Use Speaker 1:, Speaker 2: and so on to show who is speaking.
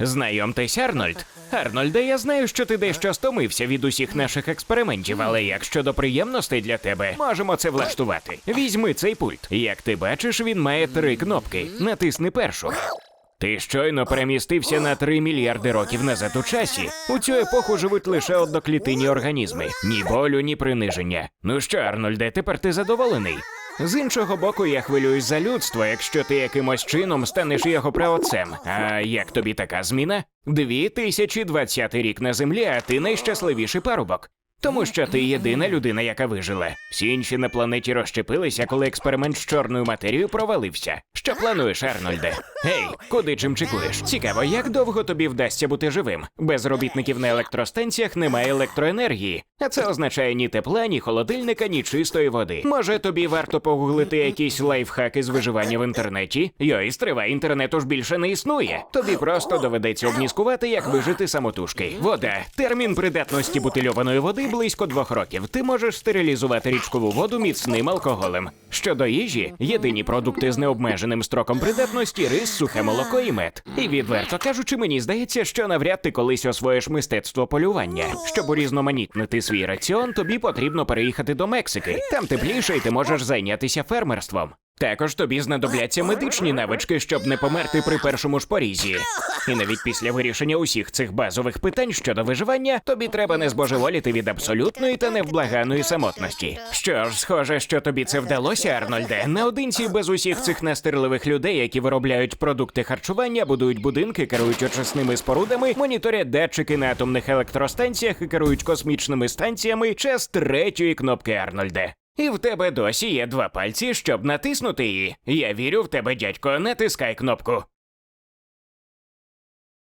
Speaker 1: Знайомтесь, Арнольд. Арнольде, я знаю, що ти дещо стомився від усіх наших експериментів, але як щодо приємностей для тебе, можемо це влаштувати. Візьми цей пульт. Як ти бачиш, він має три кнопки. Натисни першу. Ти щойно перемістився на 3 мільярди років назад у часі. У цю епоху живуть лише одноклітинні організми. Ні болю, ні приниження. Ну що, Арнольде, тепер ти задоволений? З іншого боку, я хвилююсь за людство, якщо ти якимось чином станеш його праотцем. А як тобі така зміна? 2020 рік на землі, а ти найщасливіший парубок. Тому що ти єдина людина, яка вижила. Всі інші на планеті розщепилися, коли експеримент з чорною матерією провалився. Що плануєш, Арнольде? Гей, куди чимчикуєш? Цікаво, як довго тобі вдасться бути живим? Без робітників на електростанціях немає електроенергії, а це означає ні тепла, ні холодильника, ні чистої води. Може, тобі варто погуглити якісь лайфхаки з виживання в інтернеті? Йой, стривай, інтернету ж більше не існує. Тобі просто доведеться обміскувати, як вижити самотужки. Вода. Термін придатності бутильованої води близько двох років. Ти можеш стерилізувати річкову воду міцним алкоголем. Щодо їжі, єдині продукти з необмеженим строком придатності рис, сухе молоко і мед. І відверто кажучи, мені здається, що навряд ти колись освоїш мистецтво полювання. Щоб урізноманітнити свій раціон, тобі потрібно переїхати до Мексики. Там тепліше, і ти можеш зайнятися фермерством. Також тобі знадобляться медичні навички, щоб не померти при першому ж порізі. І навіть після вирішення усіх цих базових питань щодо виживання, тобі треба не збожеволіти від абсолютної та невблаганої самотності. Що ж, схоже, що тобі це вдалося, Арнольде. Наодинці без усіх цих настирливих людей, які виробляють продукти харчування, будують будинки, керують очисними спорудами, моніторять датчики на атомних електростанціях і керують космічними станціями час третьої кнопки Арнольде. І в тебе досі є два пальці, щоб натиснути її. Я вірю в тебе, дядько, натискай кнопку.